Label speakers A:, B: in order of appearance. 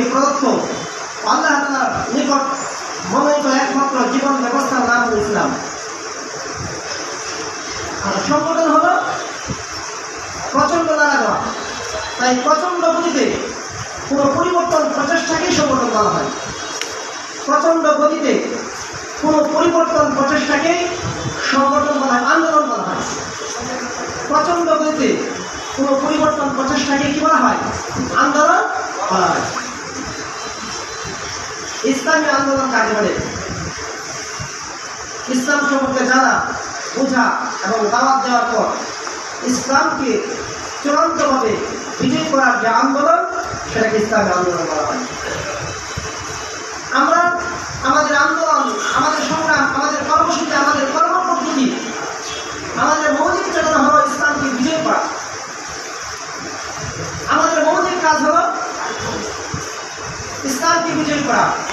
A: কর্তৃক প্রদত্ত আল্লাহ তালার নিকট মনোনীত একমাত্র জীবন ব্যবস্থার নাম ইসলাম আর সংগঠন হলো প্রচণ্ড নাড়া দেওয়া। তাই প্রচণ্ড গতিতে কোনো পরিবর্তন প্রচেষ্টাকেই সংগঠন বলা হয়। প্রচণ্ড গতিতে কোনো পরিবর্তন প্রচেষ্টাকেই সংগঠন বলা হয়, আন্দোলন বলা হয়। প্রচণ্ড গতিতে কোনো পরিবর্তন প্রচেষ্টাকে কি বলা হয়? আন্দোলন বলা হয় ইসলামী আন্দোলন কাকে বলে ইসলাম সম্পর্কে জানা, বোঝা এবং দাওয়াত দেওয়ার পর ইসলামকে চূড়ান্তভাবে বিজয় করার যে আন্দোলন, সেটাকে ইসলামী আন্দোলন বলা হয়। আমরা আমাদের আন্দোলন, আমাদের সংগ্রাম, আমাদের কর্মসূচি, আমাদের কর্মপদ্ধতি, আমাদের মৌলিক চেতনা হলো ইসলামকে বিজয় করা ইসলামকে বিজয় করা।